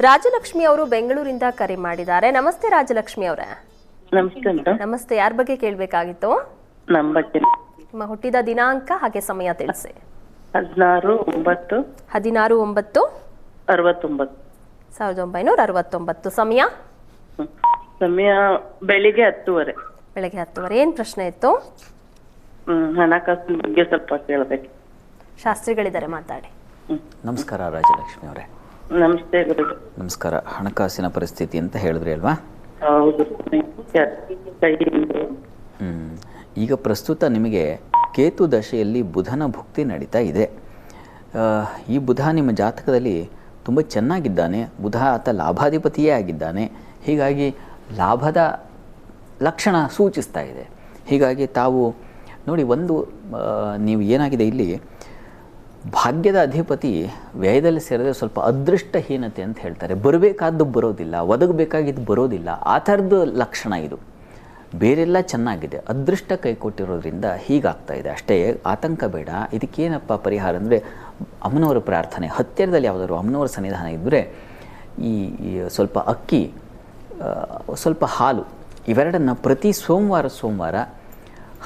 ರಾಜಲಕ್ಷ್ಮಿ ಅವರು ಬೆಂಗಳೂರಿಂದ ಕರೆ ಮಾಡಿದ್ದಾರೆ. ನಮಸ್ತೆ ರಾಜಲಕ್ಷ್ಮಿ ಅವರೇ. ನಮಸ್ತೆ ಮೇಡಮ್ ನಮಸ್ತೆ. ಯಾರ ಬಗ್ಗೆ ಕೇಳಬೇಕಾಗಿತ್ತು? ನಮ್ಮ ಬಗ್ಗೆ ನಿಮ್ಮ ಹುಟ್ಟಿದ ದಿನಾಂಕ ಹಾಗೆ ಸಮಯ ತಿಳಿಸಿ. ಹದಿನಾರು ಒಂಬತ್ತು. ಹದಿನಾರು ಒಂಬತ್ತು. ಅರವತ್ತೊಂಬತ್ತು. ಸಾವಿರದ ಒಂಬೈನೂರ ಅರವತ್ತೊಂಬತ್ತು. ಸಮಯ? ಸಮಯ ಬೆಳಿಗ್ಗೆ ಹತ್ತುವರೆ. ಬೆಳಗ್ಗೆ ಹತ್ತುವರೆ. ಏನ್ ಪ್ರಶ್ನೆ ಇತ್ತು? ಹ್ಮ್ ಹಣಕಾಸಿನ ಬಗ್ಗೆ ಸ್ವಲ್ಪ ಕೇಳಬೇಕು. ಶಾಸ್ತ್ರಿಗಳಿದ್ದಾರೆ ಮಾತಾಡಿ. ನಮಸ್ಕಾರ ರಾಜಲಕ್ಷ್ಮಿ ಅವರೇ. ನಮಸ್ತೆ ನಮಸ್ಕಾರ. ಹಣಕಾಸಿನ ಪರಿಸ್ಥಿತಿ ಅಂತ ಹೇಳಿದ್ರಿ ಅಲ್ವಾ? ಹೌದು. ಈಗ ಪ್ರಸ್ತುತ ನಿಮಗೆ ಕೇತು ದಶೆಯಲ್ಲಿ ಬುಧನ ಭುಕ್ತಿ ನಡೀತಾ ಇದೆ. ಈ ಬುಧ ನಿಮ್ಮ ಜಾತಕದಲ್ಲಿ ತುಂಬ ಚೆನ್ನಾಗಿದ್ದಾನೆ. ಬುಧ ಆತ ಲಾಭಾಧಿಪತಿಯೇ ಆಗಿದ್ದಾನೆ. ಹೀಗಾಗಿ ಲಾಭದ ಲಕ್ಷಣ ಸೂಚಿಸ್ತಾ ಇದೆ. ಹೀಗಾಗಿ ತಾವು ನೋಡಿ ಒಂದು ನೀವು ಏನಾಗಿದೆ ಇಲ್ಲಿ ಭಾಗ್ಯದ ಅಧಿಪತಿ ವ್ಯಯದಲ್ಲಿ ಸೇರಿದ್ರೆ ಸ್ವಲ್ಪ ಅದೃಷ್ಟಹೀನತೆ ಅಂತ ಹೇಳ್ತಾರೆ. ಬರಬೇಕಾದ್ದು ಬರೋದಿಲ್ಲ, ಒದಗಬೇಕಾಗಿದ್ದು ಬರೋದಿಲ್ಲ. ಆ ಥರದ್ದು ಲಕ್ಷಣ ಇದು. ಬೇರೆಲ್ಲ ಚೆನ್ನಾಗಿದೆ. ಅದೃಷ್ಟ ಕೈ ಕೊಟ್ಟಿರೋದ್ರಿಂದ ಹೀಗಾಗ್ತಾ ಇದೆ. ಅಷ್ಟೇ ಆತಂಕ ಬೇಡ. ಇದಕ್ಕೇನಪ್ಪ ಪರಿಹಾರ ಅಂದರೆ ಅಮ್ಮನವರ ಪ್ರಾರ್ಥನೆ. ಹತ್ತಿರದಲ್ಲಿ ಯಾವುದಾದ್ರು ಅಮ್ಮನವರ ಸನ್ನಿಧಾನ ಇದ್ದರೆ ಈ ಸ್ವಲ್ಪ ಅಕ್ಕಿ ಸ್ವಲ್ಪ ಹಾಲು, ಇವೆರಡನ್ನು ಪ್ರತಿ ಸೋಮವಾರ ಸೋಮವಾರ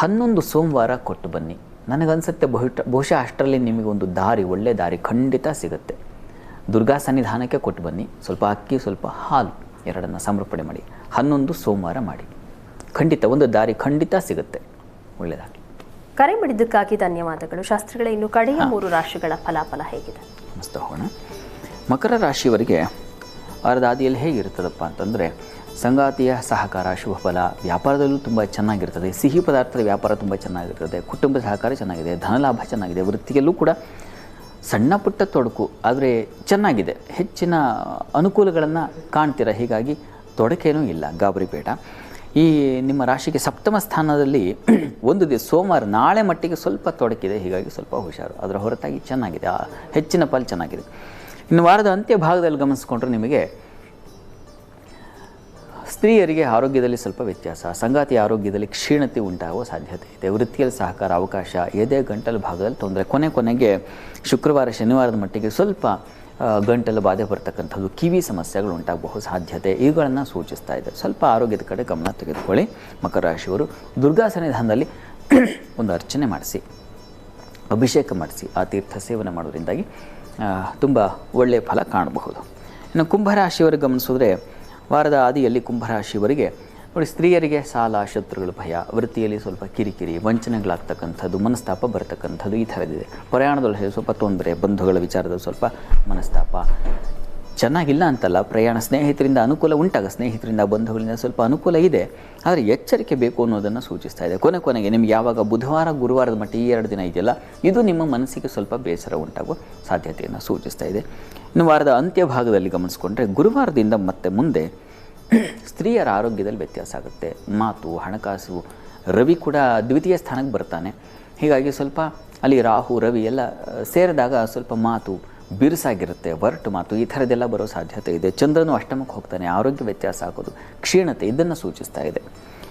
ಹನ್ನೊಂದು ಸೋಮವಾರ ಕೊಟ್ಟು ಬನ್ನಿ. ನನಗನ್ಸುತ್ತೆ ಬಹುಶ ಬಹುಶಃ ಅಷ್ಟರಲ್ಲಿ ನಿಮಗೊಂದು ದಾರಿ ಒಳ್ಳೆ ದಾರಿ ಖಂಡಿತ ಸಿಗುತ್ತೆ. ದುರ್ಗಾ ಸನ್ನಿಧಾನಕ್ಕೆ ಕೊಟ್ಟು ಬನ್ನಿ. ಸ್ವಲ್ಪ ಅಕ್ಕಿ ಸ್ವಲ್ಪ ಹಾಲು ಎರಡನ್ನು ಸಮರ್ಪಣೆ ಮಾಡಿ. ಹನ್ನೊಂದು ಸೋಮವಾರ ಮಾಡಿ. ಖಂಡಿತ ಒಂದು ದಾರಿ ಖಂಡಿತ ಸಿಗುತ್ತೆ. ಒಳ್ಳೆಯದಾಗಲಿ ಕರೆ ಮಾಡಿದ್ದಕ್ಕಾಗಿ ಧನ್ಯವಾದಗಳು. ಶಾಸ್ತ್ರಗಳ ಇನ್ನು ಕಡೆಯ ಮೂರು ರಾಶಿಗಳ ಫಲಾಫಲ ಹೇಗಿದೆ? ಮಸ್ತ ಹೋಗೋಣ. ಮಕರ ರಾಶಿಯವರಿಗೆ ವಾರದ ಆದಿಯಲ್ಲಿ ಹೇಗಿರ್ತದಪ್ಪ ಅಂತಂದರೆ ಸಂಗಾತಿಯ ಸಹಕಾರ ಶುಭ ಫಲ ವ್ಯಾಪಾರದಲ್ಲೂ ತುಂಬ ಚೆನ್ನಾಗಿರ್ತದೆ. ಸಿಹಿ ಪದಾರ್ಥದ ವ್ಯಾಪಾರ ತುಂಬ ಚೆನ್ನಾಗಿರ್ತದೆ. ಕುಟುಂಬ ಸಹಕಾರ ಚೆನ್ನಾಗಿದೆ. ಧನಲಾಭ ಚೆನ್ನಾಗಿದೆ. ವೃತ್ತಿಯಲ್ಲೂ ಕೂಡ ಸಣ್ಣ ಪುಟ್ಟ ತೊಡಕು ಆದರೆ ಚೆನ್ನಾಗಿದೆ. ಹೆಚ್ಚಿನ ಅನುಕೂಲಗಳನ್ನು ಕಾಣ್ತೀರ. ಹೀಗಾಗಿ ತೊಡಕೇನೂ ಇಲ್ಲ. ಗಾಬರಿಪೇಟ. ಈ ನಿಮ್ಮ ರಾಶಿಗೆ ಸಪ್ತಮ ಸ್ಥಾನದಲ್ಲಿ ಒಂದು ದಿವಸ ಸೋಮವಾರ ನಾಳೆ ಮಟ್ಟಿಗೆ ಸ್ವಲ್ಪ ತೊಡಕಿದೆ. ಹೀಗಾಗಿ ಸ್ವಲ್ಪ ಹುಷಾರು. ಅದರ ಹೊರತಾಗಿ ಚೆನ್ನಾಗಿದೆ. ಹೆಚ್ಚಿನ ಪಾಲು ಚೆನ್ನಾಗಿದೆ. ಇನ್ನು ವಾರದ ಅಂತ್ಯ ಭಾಗದಲ್ಲಿ ಗಮನಿಸ್ಕೊಂಡ್ರೆ ನಿಮಗೆ ಸ್ತ್ರೀಯರಿಗೆ ಆರೋಗ್ಯದಲ್ಲಿ ಸ್ವಲ್ಪ ವ್ಯತ್ಯಾಸ. ಸಂಗಾತಿ ಆರೋಗ್ಯದಲ್ಲಿ ಕ್ಷೀಣತೆ ಉಂಟಾಗುವ ಸಾಧ್ಯತೆ ಇದೆ. ವೃತ್ತಿಯಲ್ಲಿ ಸಹಕಾರ, ಅವಕಾಶ, ಎದೆ, ಗಂಟಲು ಭಾಗದಲ್ಲಿ ತೊಂದರೆ. ಕೊನೆ ಕೊನೆಗೆ ಶುಕ್ರವಾರ, ಶನಿವಾರದ ಮಟ್ಟಿಗೆ ಸ್ವಲ್ಪ ಗಂಟಲು ಬಾಧೆ ಬರ್ತಕ್ಕಂಥದ್ದು ಕಿವಿ ಸಮಸ್ಯೆಗಳು ಉಂಟಾಗಬಹುದು ಸಾಧ್ಯತೆ ಇವುಗಳನ್ನು ಸೂಚಿಸ್ತಾ ಇದೆ. ಸ್ವಲ್ಪ ಆರೋಗ್ಯದ ಕಡೆ ಗಮನ ತೆಗೆದುಕೊಳ್ಳಿ. ಮಕರ ರಾಶಿಯವರು ದುರ್ಗಾ ಸನ್ನಿಧಾನದಲ್ಲಿ ಒಂದು ಅರ್ಚನೆ ಮಾಡಿಸಿ, ಅಭಿಷೇಕ ಮಾಡಿಸಿ, ಆ ತೀರ್ಥ ಸೇವನೆ ಮಾಡೋದ್ರಿಂದಾಗಿ ತುಂಬ ಒಳ್ಳೆಯ ಫಲ ಕಾಣಬಹುದು. ಇನ್ನು ಕುಂಭರಾಶಿಯವರು ಗಮನಿಸಿದ್ರೆ ವಾರದ ಆದಿಯಲ್ಲಿ ಕುಂಭರಾಶಿಯವರಿಗೆ ನೋಡಿ, ಸ್ತ್ರೀಯರಿಗೆ ಸಾಲ, ಶತ್ರುಗಳ ಭಯ, ವೃತ್ತಿಯಲ್ಲಿ ಸ್ವಲ್ಪ ಕಿರಿಕಿರಿ, ವಂಚನೆಗಳಾಗ್ತಕ್ಕಂಥದ್ದು, ಮನಸ್ತಾಪ ಬರತಕ್ಕಂಥದ್ದು ಈ ಥರದಿದೆ ಪ್ರಯಾಣದೊಳಗೆ ಸ್ವಲ್ಪ ತೊಂದರೆ, ಬಂಧುಗಳ ವಿಚಾರದಲ್ಲಿ ಸ್ವಲ್ಪ ಮನಸ್ತಾಪ ಚೆನ್ನಾಗಿಲ್ಲ ಅಂತಲ್ಲ, ಪ್ರಯಾಣ ಸ್ನೇಹಿತರಿಂದ ಅನುಕೂಲ ಉಂಟಾಗ ಸ್ನೇಹಿತರಿಂದ ಬಂಧುಗಳಿಂದ ಸ್ವಲ್ಪ ಅನುಕೂಲ ಇದೆ. ಆದರೆ ಎಚ್ಚರಿಕೆ ಬೇಕು ಅನ್ನೋದನ್ನು ಸೂಚಿಸ್ತಾ ಇದೆ. ಕೊನೆ ಕೊನೆಗೆ ನಿಮ್ಗೆ ಯಾವಾಗ ಬುಧವಾರ, ಗುರುವಾರದ ಮಟ್ಟ ಈ ಎರಡು ದಿನ ಇದೆಯಲ್ಲ, ಇದು ನಿಮ್ಮ ಮನಸ್ಸಿಗೆ ಸ್ವಲ್ಪ ಬೇಸರ ಉಂಟಾಗುವ ಸಾಧ್ಯತೆಯನ್ನು ಸೂಚಿಸ್ತಾ ಇದೆ. ಇನ್ನು ವಾರದ ಅಂತ್ಯ ಭಾಗದಲ್ಲಿ ಗಮನಿಸ್ಕೊಂಡ್ರೆ, ಗುರುವಾರದಿಂದ ಮತ್ತೆ ಮುಂದೆ ಸ್ತ್ರೀಯರ ಆರೋಗ್ಯದಲ್ಲಿ ವ್ಯತ್ಯಾಸ ಆಗುತ್ತೆ. ಮಾತು, ಹಣಕಾಸು, ರವಿ ಕೂಡ ದ್ವಿತೀಯ ಸ್ಥಾನಕ್ಕೆ ಬರ್ತಾನೆ. ಹೀಗಾಗಿ ಸ್ವಲ್ಪ ಅಲ್ಲಿ ರಾಹು, ರವಿ ಎಲ್ಲ ಸೇರಿದಾಗ ಸ್ವಲ್ಪ ಮಾತು ಬಿರುಸಾಗಿರುತ್ತೆ, ಒರಟು ಮಾತು, ಈ ಥರದ್ದೆಲ್ಲ ಬರೋ ಸಾಧ್ಯತೆ ಇದೆ. ಚಂದ್ರನು ಅಷ್ಟಮಕ್ಕೆ ಹೋಗ್ತಾನೆ, ಆರೋಗ್ಯ ವ್ಯತ್ಯಾಸ ಆಗೋದು, ಕ್ಷೀಣತೆ ಇದನ್ನು ಸೂಚಿಸ್ತಾ ಇದೆ.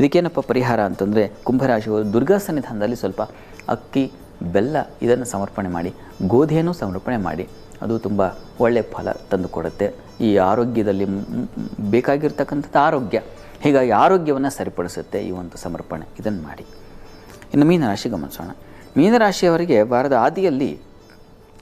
ಇದಕ್ಕೇನಪ್ಪ ಪರಿಹಾರ ಅಂತಂದರೆ, ಕುಂಭರಾಶಿಯವರು ದುರ್ಗಾ ಸನ್ನಿಧಾನದಲ್ಲಿ ಸ್ವಲ್ಪ ಅಕ್ಕಿ, ಬೆಲ್ಲ ಇದನ್ನು ಸಮರ್ಪಣೆ ಮಾಡಿ, ಗೋಧಿಯನ್ನು ಸಮರ್ಪಣೆ ಮಾಡಿ, ಅದು ತುಂಬ ಒಳ್ಳೆಯ ಫಲ ತಂದುಕೊಡುತ್ತೆ. ಈ ಆರೋಗ್ಯದಲ್ಲಿ ಬೇಕಾಗಿರ್ತಕ್ಕಂಥದ್ದು ಆರೋಗ್ಯ. ಹೀಗಾಗಿ ಆರೋಗ್ಯವನ್ನು ಸರಿಪಡಿಸುತ್ತೆ ಈ ಒಂದು ಸಮರ್ಪಣೆ. ಇದನ್ನು ಮಾಡಿ. ಇನ್ನು ಮೀನರಾಶಿ ಗಮನಿಸೋಣ. ಮೀನರಾಶಿಯವರಿಗೆ ವಾರದ ಆದಿಯಲ್ಲಿ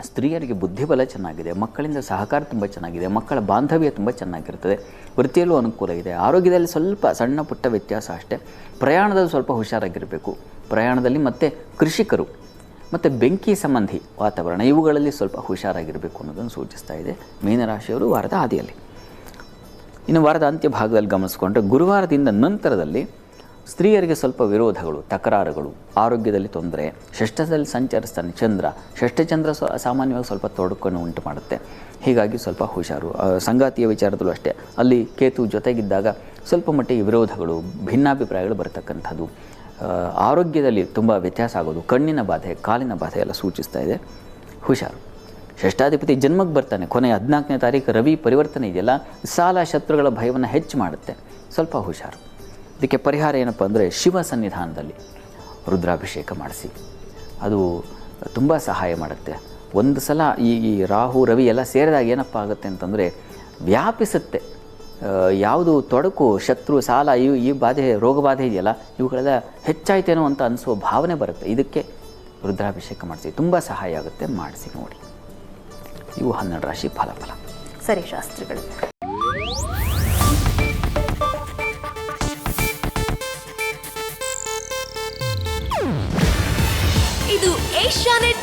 ಸ್ತ್ರೀಯರಿಗೆ ಬುದ್ಧಿಬಲ ಚೆನ್ನಾಗಿದೆ, ಮಕ್ಕಳಿಂದ ಸಹಕಾರ ತುಂಬ ಚೆನ್ನಾಗಿದೆ, ಮಕ್ಕಳ ಬಾಂಧವ್ಯ ತುಂಬ ಚೆನ್ನಾಗಿರ್ತದೆ, ವೃತ್ತಿಯಲ್ಲೂ ಅನುಕೂಲ ಇದೆ, ಆರೋಗ್ಯದಲ್ಲಿ ಸ್ವಲ್ಪ ಸಣ್ಣ ಪುಟ್ಟ ವ್ಯತ್ಯಾಸ ಅಷ್ಟೇ, ಪ್ರಯಾಣದಲ್ಲಿ ಸ್ವಲ್ಪ ಹುಷಾರಾಗಿರಬೇಕು, ಪ್ರಯಾಣದಲ್ಲಿ ಮತ್ತು ಕೃಷಿಕರು, ಮತ್ತು ಬೆಂಕಿ ಸಂಬಂಧಿ ವಾತಾವರಣ, ಇವುಗಳಲ್ಲಿ ಸ್ವಲ್ಪ ಹುಷಾರಾಗಿರಬೇಕು ಅನ್ನೋದನ್ನು ಸೂಚಿಸ್ತಾ ಇದೆ ಮೀನರಾಶಿಯವರು ವಾರದ ಹಾದಿಯಲ್ಲಿ ಇನ್ನು ವಾರದ ಅಂತ್ಯ ಭಾಗದಲ್ಲಿ ಗಮನಿಸ್ಕೊಂಡ್ರೆ ಗುರುವಾರದಿಂದ ನಂತರದಲ್ಲಿ ಸ್ತ್ರೀಯರಿಗೆ ಸ್ವಲ್ಪ ವಿರೋಧಗಳು, ತಕರಾರುಗಳು, ಆರೋಗ್ಯದಲ್ಲಿ ತೊಂದರೆ, ಷಷ್ಠದಲ್ಲಿ ಸಂಚರಿಸ್ತಾನೆ ಚಂದ್ರ, ಷಷ್ಠಚಂದ್ರ ಸ್ವ ಸಾಮಾನ್ಯವಾಗಿ ಸ್ವಲ್ಪ ತೊಡಕನ್ನು ಉಂಟು ಮಾಡುತ್ತೆ. ಹೀಗಾಗಿ ಸ್ವಲ್ಪ ಹುಷಾರು ಸಂಗಾತಿಯ ವಿಚಾರದಲ್ಲೂ ಅಷ್ಟೇ. ಅಲ್ಲಿ ಕೇತು ಜೊತೆಗಿದ್ದಾಗ ಸ್ವಲ್ಪ ಮಟ್ಟಿಗೆ ವಿರೋಧಗಳು, ಭಿನ್ನಾಭಿಪ್ರಾಯಗಳು ಬರತಕ್ಕಂಥದ್ದು. ಆರೋಗ್ಯದಲ್ಲಿ ತುಂಬ ವ್ಯತ್ಯಾಸ ಆಗೋದು, ಕಣ್ಣಿನ ಬಾಧೆ, ಕಾಲಿನ ಬಾಧೆ ಎಲ್ಲ ಸೂಚಿಸ್ತಾ ಇದೆ. ಹುಷಾರು. ಷಷ್ಠಾಧಿಪತಿ ಜನ್ಮಕ್ಕೆ ಬರ್ತಾನೆ, ಕೊನೆಯ ಹದಿನಾಲ್ಕನೇ ತಾರೀಕು ರವಿ ಪರಿವರ್ತನೆ ಇದೆಯಲ್ಲ, ಸಾಲ ಶತ್ರುಗಳ ಭಯವನ್ನು ಹೆಚ್ಚು ಮಾಡುತ್ತೆ. ಸ್ವಲ್ಪ ಹುಷಾರು. ಇದಕ್ಕೆ ಪರಿಹಾರ ಏನಪ್ಪ ಅಂದರೆ ಶಿವ ಸನ್ನಿಧಾನದಲ್ಲಿ ರುದ್ರಾಭಿಷೇಕ ಮಾಡಿಸಿ. ಅದು ತುಂಬ ಸಹಾಯ ಮಾಡುತ್ತೆ. ಒಂದು ಸಲ ಈ ರಾಹು, ರವಿ ಎಲ್ಲ ಸೇರಿದಾಗ ಏನಪ್ಪ ಆಗುತ್ತೆ ಅಂತಂದರೆ ವ್ಯಾಪಿಸುತ್ತೆ. ಯಾವುದು ತೊಡಕು, ಶತ್ರು, ಸಾಲ ಇವು ಈ ಬಾಧೆ, ರೋಗ ಬಾಧೆ ಇದೆಯಲ್ಲ, ಇವುಗಳೆಲ್ಲ ಹೆಚ್ಚಾಯ್ತೇನೋ ಅಂತ ಅನಿಸುವ ಭಾವನೆ ಬರುತ್ತೆ. ಇದಕ್ಕೆ ರುದ್ರಾಭಿಷೇಕ ಮಾಡಿಸಿ. ತುಂಬ ಸಹಾಯ ಆಗುತ್ತೆ. ಮಾಡಿಸಿ ನೋಡಿ. ಇವು ಹನ್ನೆರಡು ರಾಶಿ ಫಲಫಲ. ಸರಿ, ಶಾಸ್ತ್ರಿಗಳು.